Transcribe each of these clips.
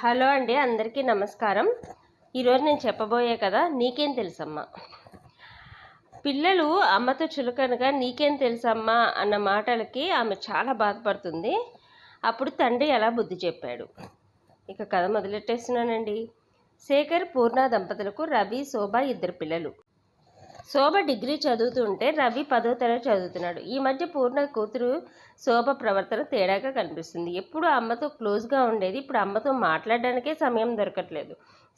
Hello అండి అందరికీ నమస్కారం. ఈరోజు నేను చెప్పబోయే కదా నీకేం తెలుసమ్మా? పిల్లలు అమ్మతో చులకనగా నీకేం తెలుసమ్మా అన్న మాటలకి ఆమె చాలా బాధపడుతుంది. అప్పుడు తండ్రి ఎలా బుద్ధి చెప్పాడు. ఇక కథ మొదలెట్టేస్తున్నానండి. శేఖర్ పూర్ణ దంపతులకు రవి శోభ ఇద్దరు పిల్లలు. శోభ డిగ్రీ చదువుతుంటే రవి పదో తరగతి చదువుతున్నాడు. ఈ మధ్య పూర్ణ కూతురు శోభ ప్రవర్తన తేడాగా కనిపిస్తుంది. ఎప్పుడు అమ్మతో క్లోజ్గా ఉండేది ఇప్పుడు అమ్మతో మాట్లాడడానికే సమయం దొరకట్లేదు.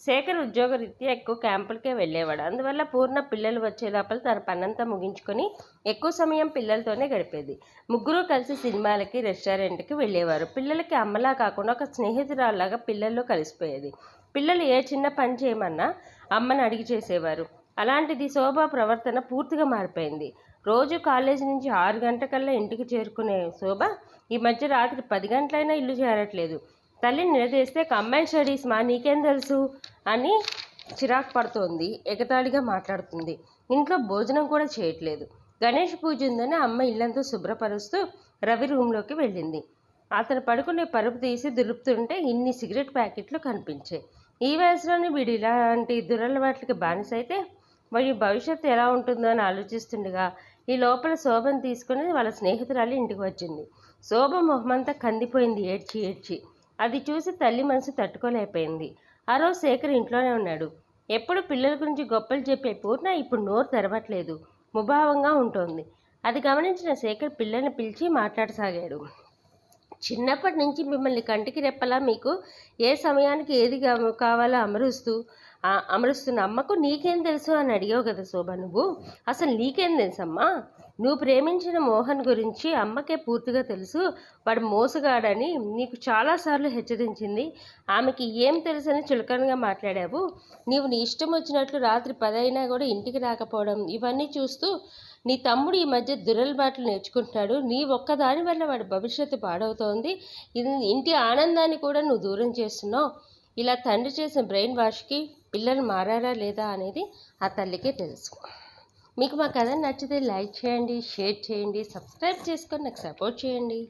శేఖర్ ఉద్యోగ రీత్యా ఎక్కువ క్యాంపులకే వెళ్ళేవాడు. అందువల్ల పూర్ణ పిల్లలు వచ్చే లోపల తన పనంతా ముగించుకొని ఎక్కువ సమయం పిల్లలతోనే గడిపేది. ముగ్గురు కలిసి సినిమాలకి రెస్టారెంట్కి వెళ్ళేవారు. పిల్లలకి అమ్మలా కాకుండా ఒక స్నేహితురాల్లాగా పిల్లల్లో కలిసిపోయేది. పిల్లలు ఏ చిన్న పని చేయమన్నా అమ్మని అడిగి చేసేవారు. అలాంటిది శోభ ప్రవర్తన పూర్తిగా మారిపోయింది. రోజు కాలేజీ నుంచి ఆరు గంటకల్లా ఇంటికి చేరుకునే శోభ ఈ మధ్య రాత్రి పది గంటలైనా ఇల్లు చేరట్లేదు. తల్లిని నిలదీస్తే అమ్మాయి స్టడీస్ మా నీకేం తెలుసు? అని చిరాకు పడుతోంది ఎగతాళిగా మాట్లాడుతుంది. ఇంట్లో భోజనం కూడా చేయట్లేదు. గణేష్ పూజ ఉందని అమ్మ ఇల్లంతా శుభ్రపరుస్తూ రవి రూమ్లోకి వెళ్ళింది. అతను పడుకునే పరుపు తీసి దులుపుతుంటే ఇన్ని సిగరెట్ ప్యాకెట్లు కనిపించాయి. ఈ వయసులోనే వీడు ఇలాంటి దురలవాట్లకి బానిసైతే మరియు భవిష్యత్తు ఎలా ఉంటుందో అని ఆలోచిస్తుండగా ఈ లోపల శోభను తీసుకుని వాళ్ళ స్నేహితురాలు ఇంటికి వచ్చింది. శోభ మొహమంతా కందిపోయింది ఏడ్చి ఏడ్చి. అది చూసి తల్లి మనసు తట్టుకోలేకపోయింది. ఆ రోజు శేఖర్ ఇంట్లోనే ఉన్నాడు. ఎప్పుడు పిల్లల గురించి గొప్పలు చెప్పే పూర్ణ ఇప్పుడు నోరు తెరవట్లేదు. ముభావంగా ఉంటుంది. అది గమనించిన శేఖర్ పిల్లల్ని పిలిచి మాట్లాడసాగాడు. చిన్నప్పటి నుంచి మిమ్మల్ని కంటికి రెప్పలా మీకు ఏ సమయానికి ఏది కావాలో అమరుస్తూ అమరుస్తున్న అమ్మకు నీకేం తెలుసు అని అడిగావు కదా శోభ నువ్వు? అసలు నీకేం తెలుసమ్మా? నువ్వు ప్రేమించిన మోహన్ గురించి అమ్మకే పూర్తిగా తెలుసు. వాడు మోసగాడని నీకు చాలాసార్లు హెచ్చరించింది. ఆమెకి ఏం తెలుసని చులకనగా మాట్లాడావు. నీవు నీ ఇష్టం వచ్చినట్లు రాత్రి పదైనా కూడా ఇంటికి రాకపోవడం ఇవన్నీ చూస్తూ నీ తమ్ముడు ఈ మధ్య దురలబాట్లు నేర్చుకుంటున్నాడు. నీ ఒక్కదాని వల్ల వాడి భవిష్యత్తు పాడవుతోంది. ఇది ఇంటి ఆనందాన్ని కూడా నువ్వు దూరం చేస్తున్నావు. ఇలా తండ్రి చేసిన బ్రెయిన్ వాష్కి పిల్లలు మారారా లేదా అనేది ఆ తల్లికే తెలుసు. మీకు మా కథ నచ్చితే లైక్ చేయండి షేర్ చేయండి సబ్స్క్రైబ్ చేసుకొని నాకు సపోర్ట్ చేయండి.